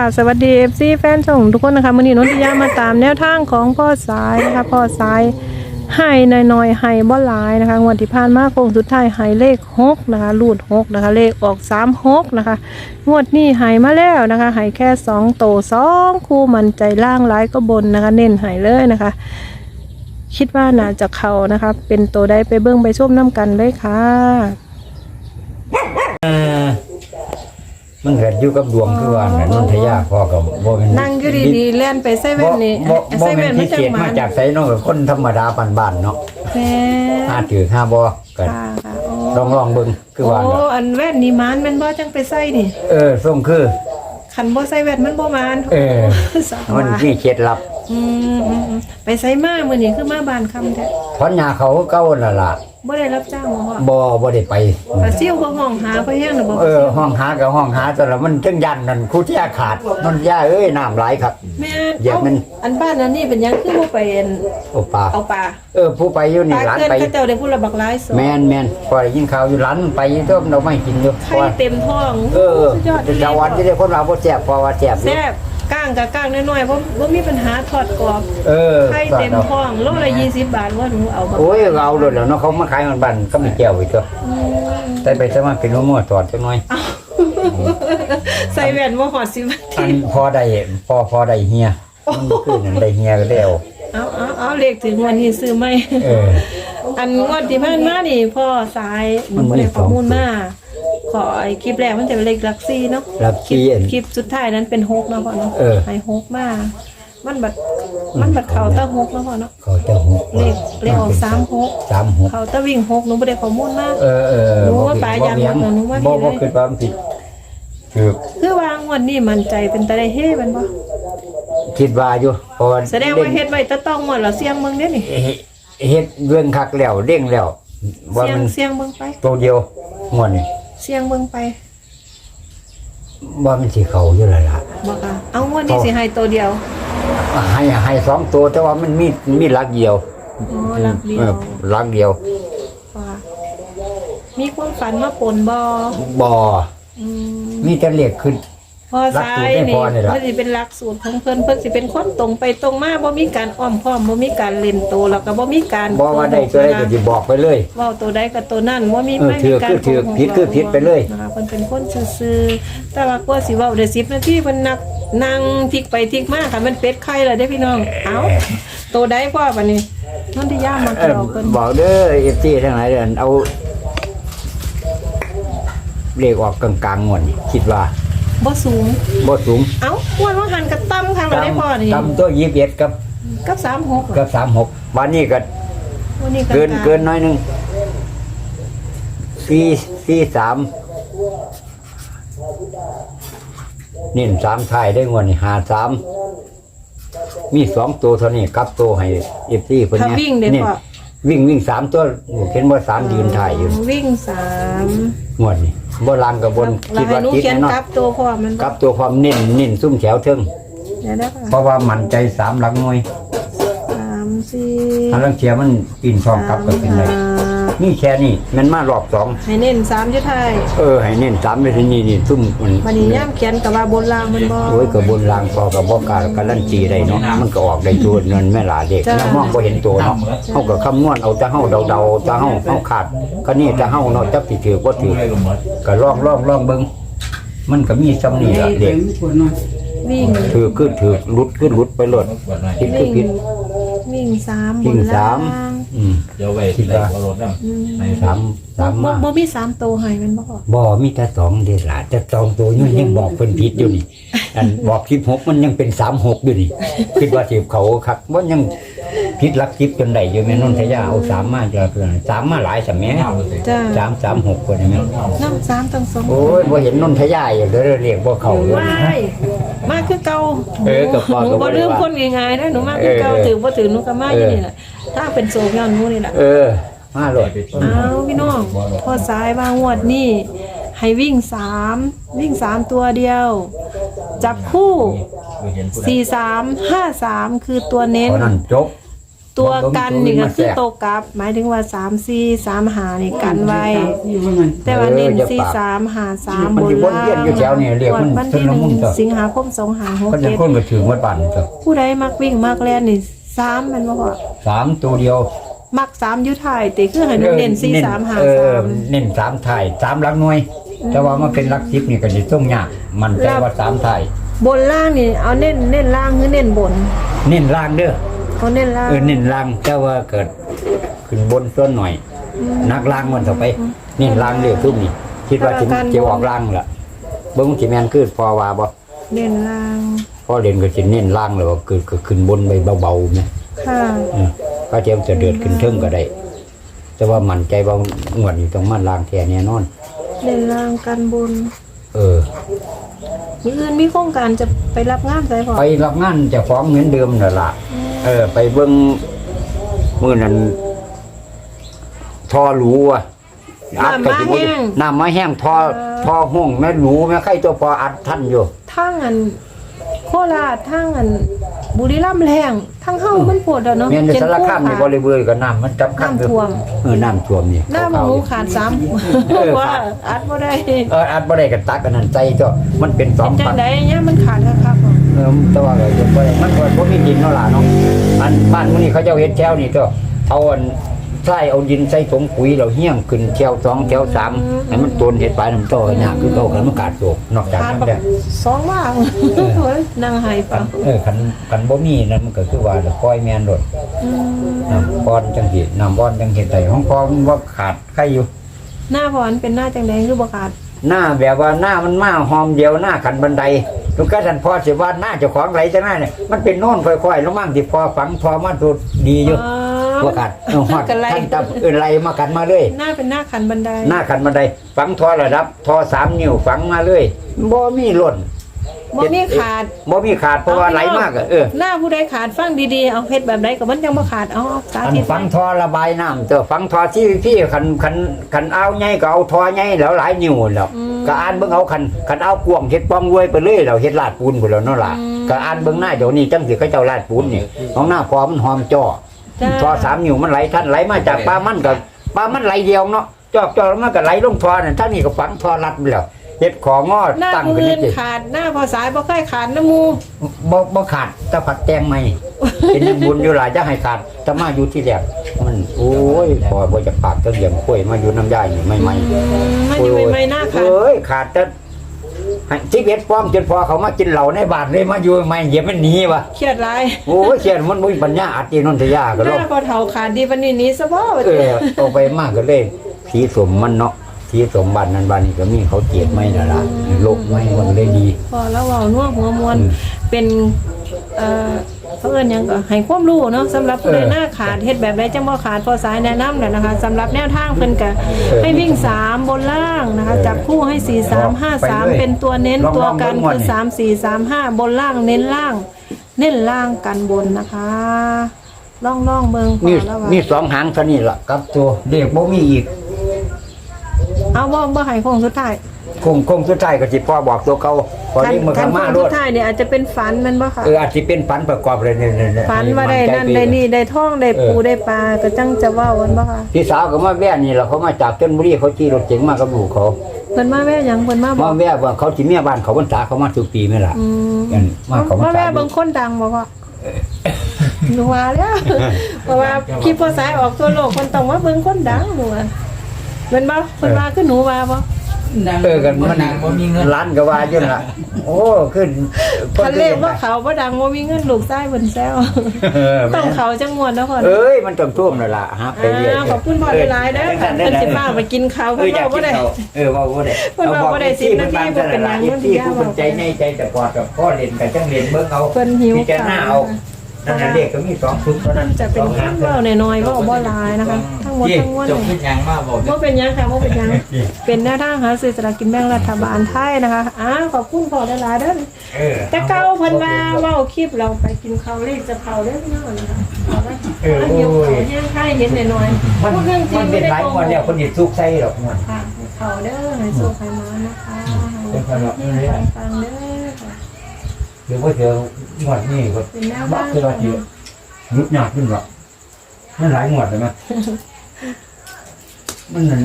ค่ะสวัสดีเอฟซีแฟนช่องทุกคนนะคะมือนี้นนทิยามาตามแนวทางของพ่อสายนะคะพ่อสายให้น้อยๆให้บ่หลายนะคะงวดที่ผ่านมาโค้งสุดท้ายให้เลขหกนะคะรูดหกนะคะ เลขออกสามหกนะคะงวดนี้ให้มาแล้วนะคะให้แค่สองโตสองคู่มันใจล่างร้ายก็บนนะคะ เน้นให้เลยนะคะ คิดว่าน่าจะเขานะคะ เป็นตัวได้ไปเบิ้งไปชมน้ำกันเลยค่ะ เออ มันเกิดอยู่กับดวงคือว่าน่ะนนทยาพ่อกับบ่แม่นนั่งอยู่ดีๆเล่นไปเซบ่เว่นนี่บ่บ่เซแม่เว่นนพิมันจัเศงษหมามันจากไสเนาะกับคนธรรมดาบ้านๆเนาะแม่ห้าถือห้าบ่ก็ค่ะค่ะโอ้ลองลองๆเบิ่งคือว่าโอ้น่ะอันแว่นนี่มันแมันบ่จังไปใส่นี่เออส่งคือ คันบ่ใส่แว่นมันบ่มันเออ สาวมันว่ามีเคล็ดลับ อืมอืมอืมไปใส่มามื้อนี้คือมาบ้านคำแท้ถอนหญ้าเขาเก่านั่นล่ะบ่ได้รับจ้างบ่พ่อบ่บ่ได้ไปปลาซิ่วเขาห้องหาเขาแห้งน่ะบ่เออห้องหากับห้องหาแต่ละมันถึงยันนั่นครูที่ขาดนนทยาเอ้ยน้ำไหลครับ แม่เหยียบมัน อันบ้านนั้นนี่เป็นหยังคือบ่ไปอันโอปลาเอาปลาเออ ผู้ไปอยู่ปนี่ลาร้านเกินไป เขาเจ้าได้พูดละบักหลายสแมนแมนพอได้ยินข่าวอยู่ร้านไปต้มเราไม่กินอยู่ไข่เต็มท้องเออสุดยอดแต่ชาววันที่ได้คนเราบ่แซ่บพอว่าแซ่บอยู่แซ่บ ก้างกับก้างน้อยๆบ่บ่มีปัญหาทอดกรอบเออไข่เต็มท้องโลละ20บาทว่าหนูเอาบักโอ้ยเอาโดดแล้วเนาะเขามาขายมันบันก็มีแก้วอีกตัวอืมแต่ไปซะมาเป็นมั่วๆตอดจังหน่อยใส่แว่นว่าหอดสิบนาอัทีนพอได้พอพอได้เฮียมันบ่คือนั่นได้เฮียก็แล้วเอาเอาเอาเลขถึงวันนี้ซื้อไหมเอออันงวดที่ผ่านมานี่พ่อสายมันบ่ได้ได้ข้อมูลมา ขอไอ้คลิปแรกมันจะเป็นเลขหลักซี่เนาะลักกี้อัน คลิปสุดท้ายนั้นเป็นหกเนาะพ่อเนาะเออให้หกมามันบัดมันบัดเขาตะหกเนาะพ่อเนาะเขาจะหกเลขเลขออกสามหกสามหกเขาตะวิ่งหกหนูไม่ได้ข้อมูลมาก เออเออหนูว่าปลาย่างหมดเหรอหนูว่าบ่พี่บ่เลยคือความผิดคือคือว่างวดนี้มันใจเป็นตะได้เฮ้มันบ่คิดว่าอยู่เพอแสดงว่าเฮ็ดไว้ตะต้องหมดแล้วเสียงเบิ่งเด้นี่เฮ็ดเรื่องคักแล้วเด้งแล้วว่าเสียงมันเสียงเบิ่งไปตัวเดียวงวดนี่ เสียงเบิ่งไปว่ามันสิเขาอยู่แล้วล่ะบอกค่ะเอางวดนี้สิให้ตัวเดียวให้ให้สองตัวแต่ว่ามันมีมีหลักเดียวอ๋อหลักเดียอวอหลักเดียวว่ามีความฝันมาปนบ่บ่อืมมีแต่เรียกขึ้น พอหลักซ้าสูตรยไม่นี่พอนี่ล่ะมันสิเป็นหลักสูตรของเพิ่นเพิ่นสิเป็นคนตรงไปตรงมาบ่มีการอ้อมค้อมบ่มีการเล่นโตวแล้วก็บ่มีการบ่ว่าได้ตัวใดก็สิบอกไปเลย เว้าตัวใดก็ตัวนั้นบ่มีเออไม่มีการถือคือถือโกหกผิดคือผิดไปเลย นะคะเพิ่นเป็นคนซื่อๆแต่ว่ากว่าสิเว้าได้10นาทีเพิ่นนักนั่งพลิกไปพลิกมาค่ะมันเป็ดไข่แล้วเด้อพี่น้อง เอ้าตัวใดกว่าบัดนี้นนทิยามาเออเกี่ยวเพิ่นบอกเด้อ FT ทั้งหลายเด้อเอาเลขออกกลางๆงวดนี่คิดว่า บ่สูง บ่สูงเอ้าอ้วนว่าหันกับตั้มทางเราได้พอนี่ตำตัว21กับกับสามหกกับ36วันนี้ก็วันนี้เกินเกินน้อยหนึงสี่สี่สามเน้นสามท้ายได้งวดนี่หาสามมีสองตัวเท่านี้กลับตัวให้เอฟซีเพิ่นถ้าเนี่ยวิ่งเด้นี่พอวิ่งวิ่งสามตัวเห็นว่าสามยืนถ่ายอยู่ วิ่งสามงวดนี่ บ่ลังกับบนเราคิดให้ว่าหนูติดเขียนแน่นอนกลับตัวพอมันกลับตัวความเน้นเน้นซุ่มแถวเทิงเดี๋ยวได้เพป่ะราะว่ามันใจสามหลักหน่วยสามสี่ถ้าลังเทียมันปีนช่องกลับก็เป็นไรห้า นี่แค่นี้มันมารอบสองให้เน้นสามอยุทธไทยเออให้เน้นสามไปที่นี่นี่ซุ่มมันวันนี้ย่ามเขียนกับว่าบนรางมันบ่ โอ้ยกับบนรางพอกับบอกการการันตีได้เนาะมันก็ออกได้ตัวเงินแม่หลาเด็กจ้ะ แล้วมองบ่เห็นตัวเนาะเฮาก็คำนวณเอาแต่เฮาเดาๆแต่เฮาเฮาขาดก็นี่แต่เฮาเนาะจักสิถือบ่ถือก็ลองลองลองเบิ่งมันก็มีซ้ำนี่ล่ะเด็กวิ่งถือคือถือหลุดคือหลุดไปโลดผิดคือวิ่งผิด วิ่งสามบวิ่นงสาล่าม ง อืมเดี๋ยวไปที่ไหนก็รถนะอืมสามสามบ่มาบ่มีสามตัวให้มันบ่พอบ่มีแต่สองเด้ล่ะแต่สองตัวนี่ยังบอกเพิ่นผิดอยู่นี่ อันบอก16มันยังเป็น36อยู่นี่คิดว่าสิเขาคักบ่ยังผิดหลัก10จนได้อยู่แม่นนทยาเอาสามมาจะเพิ่นสามมาหลายซะแม่จ้าสามสามหกคนนี่แม่น้ำสามตั้งสองโอ้ยบ่เห็นนนทยาอยู่เด้อเรียกบ่เข้าเลย ว้ายมาคือเก่าเออก็พอหนูก็บ่บ่ได้ลืมว่าคนง่ายๆนะหนูมาคือเก่าเออ ถือบ่ถือหนูก็มาอยู่เออนี่แหละ ถ้าเป็นโศกย้อนหนูนี่แหละเออ มาโลดเอาพี่น้องพอสายบางงวดนี่ให้วิ่งสามวิ่งสามตัวเดียว จับคู่เห็นผู้ใดสี่สามห้าสามคือตัวเน้นเท่านั้นจบ ตัวกันนี่ก็คือโตวกลับ หมายถึงว่าสามสี่สามหานี่กันไว้ แต่ว่าเน้นสี่สามหาสามมันบนสิวนล่าเวียนอยู่แถวนี่เรียกมันวันที่หชุลมุนึ่นงต่อสิงหาคมสองหาหกคนจะเจ็ดคนก็ถึงวัดบ้านต่อผู้ใดมักวิ่งมักแล่นนี่ สามแมันบ่พอสามตัวเดียวมักสามอยุทธายติคือให้หนูเน้นสี่สามหาเอสาอม เน้นสามไทยสามหลักหน่วย แต่ว่ามันเป็นหลักสิบนี่ก็สิต้องยากมันใจว่าสามไทยบนล่างนี่เอาเน้นเน้นล่างหรือเน้นบนเน้นล่างเด้อเขาเน้นล่างเออเน้นล่างแต่ว่าเกิดขึ้นบนส่วนหน่อยนักล่างมันต่อไป เน้นล่างเด้อทุกนี่คิดว่าสิจะออกล่างล่ะเบิ่งสิแม่นคือพอว่าบ่เน้นล่าง พอเล่นก็สิเน้นล่างแล้วก็คือก็ขึ้นบนไปเบาๆนะค่ะเออก็เจียมจะเดือดขึ้นเทิงก็ได้ แต่ว่ามั่นใจว่างวดนี้ต้องมาล่างแท้แน่นอนเน้นล่างกันบนเออ มีอื่นมีโครงการจะไปรับงานใส่พอไปรับงานเจะฟ้าของเหมือนเดิมนั่นล่ะ เออ ไปเบิ่งมื้อนั้นทอหรูอะอัดก็สิบ่ได้น้ำมาแห้งทอทอห้องแม่หรูแม่ไข่ตัวพออัดท่านอยู่ทั้งอันโค ราชทั้งอันบุรีรัมย์แรงทั้งเฮามันปวดแล้วเนาะแม่นในเจ็สารคามนี่บ่เลยได้เบื่อก็น้ำมันจำคัญอยู่น้ำท่วมเออน้ำท่วมนี่หน้าหมูขาดซ้เออำว่าขาดอัดบ่ได้เอออัดบ่ได้ก็ตักอันนั้นใจจ้ะมันเป็นสอเป็งนจัปังนไดเนี่ยมันขาดครับๆบ่เออแต่ว่าก็ยังบ่ได้มันก็บ่มีดินเนาะล่ะเนาะอันบ้านมื้อนี้เขาเจ้าเฮ็ดแถวนี่ก็เอาอัน ใส่เอาดินใส่ถุงปุ๋ยแล้วเฮี้ยงขึ้นแถวสองแถวสามให้มันต้นเฮ็ดไปน้ำโตก็ยากคือเก่ากันมันขาดโศกนอกจากขาดนั้นบักแล้วสองว่างโอ้ยนั่งไห้คัเปล่านเออคันคันบ่มีนั่นมันก็คือว่าปล่อยแม่นโดดอืมน้ำป้อนจังสิน้ำป้อนจังเฮ็ดได้ของพ่อมันบ่ขาดใครอยู่ หน้าพรเป็นหน้าจังไดคือบ่ขาดหน้าแบบว่าหน้ามันมาหอมเดียวหน้าขันบันไดลูกกะท่านพ่อสิว่าหน้าเจ้าของไหลจังไดเนี่ยมันเป็นโน่นค่อยๆลงมั่งที่พอฝังพอมาสุดดีอยู่อ๋อ ว่ากัดเออฮอดกันไรท่านตับเออไหลมากันมาเลย หน้าเป็นหน้าขันบันไดหน้าขันบันไดฝังทอระดับทอสามนิ้วฝังมาเลยบ่มีหล่นบ่มีขาดบ่มีขาดเพราะว่าไหลมากอะเออหน้าผู้ใดขาดฟังดีๆเอาเฮ็ดแบบใดก็มันยังบ่ขาดเอาเอาสาอันธิตฝังทอระบายน้ำเจอฝังทอที่พี่ขันขันขันเอาใหญ่ก็เอาทอใหญ่แล้วหลายนิ้วแล้วก็อ่านเบิ่งเอาขันขันเอากวางเฮ็ดปองรวยไปเลยแล้วเฮ็ดลาดปูนพุ่นแล้วเนาะล่ะก็อ่านเบิ่งหน้าเดี๋ยวนี้จังสิเขาเจ้าลาดปูนนี่ของหน้าพอมันหอมจ้อ จ้า ทอสามนิ้วมันไหลท่านไหลมาจากปลามันกับปลามันไหลเดียวเนาะจอกจอกแล้วมันก็ไหลลงทอนั่นท่านนี่ก็ฝังทอรัดไปแล้วเฮ็ดของงอหน้าตั้งผู้ขึ้นอื่นี่นสิขาดหน้าพอสายบ่เคยขาดน้ำมูบ่บ่ขาดแตะผัดแตงใหม่เป็นยังบุญอยู่หลายจะให้ขาดแต่มาอยู่ที่แรกมันโอ้ยพอบ่จะปากจะเหลี่ยมกล้วยมาอยู่น้ำยายนี่ไม่ไม่ไม่อยู่ไม่หน้าขาดเอ้ยขาดแต่ ให้ที่เบ็ดป้อมจนพอเขามากินเหล้าในบ้านเลยมาอยู่ไม่เหยียบมันหนีวะเครียดหลายโอ้ยเขียนมันบ่มีปัญญาอัดอีนนทยาก็หลน้างพอเฒ่าขาดดีปานนี้หนี้ซะบ่ว่าเอติอเอาไปมากก็เลยสีสมมันเนาะสีสมบัตินั้นบ้านนี้ก็มีเขาเจียดไม่ละล่ะโลกไม่มันเลยดี พอแล้วเว้านัวหัวมวลอืมเป็นเอ่อ เขาเอิ้นหยังก็ให้ความรู้เนาะสำหรับผู้ใดเออหน้าขาดเฮ็ดแบบใดจังบ่ขาดพอสายแนะนำแล้วนะคะสำหรับแนวทางเพิ่นก็เออให้วิ่ง3บนล่างนะคะจับคู่ให้4 3 5ไปเลย3เป็นตัวเน้นลองๆตัวกันเบิ่งก่อนคือนี่3 4 3 5บนล่างเน้นล่าง เน้นล่างกันบนนะคะล่องล่องๆเบิ่งพมีอแล้วว่ามีสองหางเท่านี้ล่ะกับตัวเด็กบ่มีอีกเอาบ่บ่ให้โค้งสุดท้าย คงคงสุดท้ายก็สิพ่อบอกตัวเก่าพอคันนี้มันคัก็นโค้มางโลสุดดท้ายเนี่ยอาจจะเป็นฝันแมันบ่ค่ะ เอออาจสิเป็นฝันประกอบเลยเนี่ยๆๆฝันว่าได้นั่นมั่ใจได้ปนี่ได้ท่องได้ปูเออได้ปลาก็จังจะเว้ากันบ่ค่ะพี่สาวก็มาแว่นี่ล่ะเขามาจากชลบุรีเขาขี่รถเก๋งมากับลูกเขา เพิ่นมาแว่หยังเพิ่นมาบมาอกแว่ว่าเขาสิเมียบ้านเขาพรรษาเขามาทุกปีไหมล่ะอืมกันมาเขาพรว่ารษาแม่บางคนดังบอกว่าหนูว่าแล้วเพราะว่าคลิปพอสายออกทั่วโลกคนต้องว่าเบิ่งคนดังหนูว่าเป็นบ่คนว่าคือหนูว่าบ่ เออกันมันนางบ่มีเงินร้านก็ว่าอยู่นั่นล่ะ โอ้ขึ้นคันเลขว่าเขาบ่ดังบ่มีเงินลูกใต้เพิ่นแซวเออต้องเขาจังมวนเนาะพ่อเอ้ยมันต้องท่วมนั่นล่ะฮะไปเรื่อยอ่าขอบคุณพ่อหลายๆเด้อค่ะเพิ่นสิมามากินข้าวเอเพิ่อนอยากเว้ากิบ่นได้ข้าวเออว่าบ่ได้เพิ่นว่าบ่ได้สิบนาทีบ่เป็นหยังเพิ่นที่ผู้คนใจในใจแต่กอดกับพ่อเล่นกับจังเล่นเบิ่งเอาเพิ่นหิวพิจารณาเอา นั่นน่ะเลขก็มีสองชุดเท่านั้นจะเป็นสองคหางนเว้าน้อยๆเว้าบ่หลายนะคะ ทั้งหมดทั้งมวลจบคิดยังมาบอกว่าเป็นหยังค่ะว่าเป็นหยังเป็นแนวทางหาซื้อสลากกินแบ่งรัฐบาลไทยนะคะอ้าขอบคุณพ่อหลายๆเด้อเออแต่เก้าเพันมาเว่าคลิปเราไปกินข้าวรีบจะเผาเด้อพี่น้องนะคะเอาไว้เออเอาโอ้เดี๋ยวยเขาเนี่ยใครเห็นหน่อยๆมันพูดเรื่องจริมังนไม่เป็นได้หลายโกงวดหเนี่ยกคนหยิบซุกใส่ดอกมันค่ะเขาเด้อให้สู้ใครมานะคะให้ให้ฟังเด้อ ค่ะหรือว่าเจองวดนี้ก็เป็นแนวบัทากงคือว่าสิยุบหนักขึ้นหรอกมันหลายงวดเลยมั้ยมันนั่น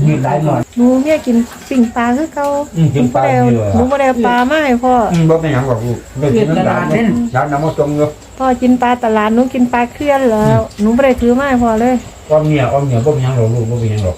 มีหลายงวด หนูเมียกินปิ่งปลาคือเก่าอืมกินปลาหอยู่เหรอ นูบ่ได้เอาปลามาให้พ่ออืมบ่เป็นหยังหรอกลูกเด็กกินน้ำหลานเนี่ยร้านน้ำมันจงอยู่พ่อกินปลาตลาดหนูกินปลาเคลื่อนแล้วหนูบ่ได้ถือมาให้พ่อเลย อ้อมเนี่ยอ้อมเนี่ยบ่เป็นหยังหรอกลูกบ่เป็นหยังหรอก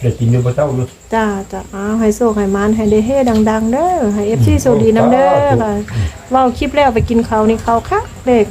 เด็กกินอยู่บ่เจ้าอยู่จ้าจ้าอ้าวให้โชคให้มานให้ได้เฮดัง ๆ เด้อให้ FC โชคดีนํเด้อค่ะเว้าคลิปแล้วไปกินข้าวนี่ข้าวคักเด็ก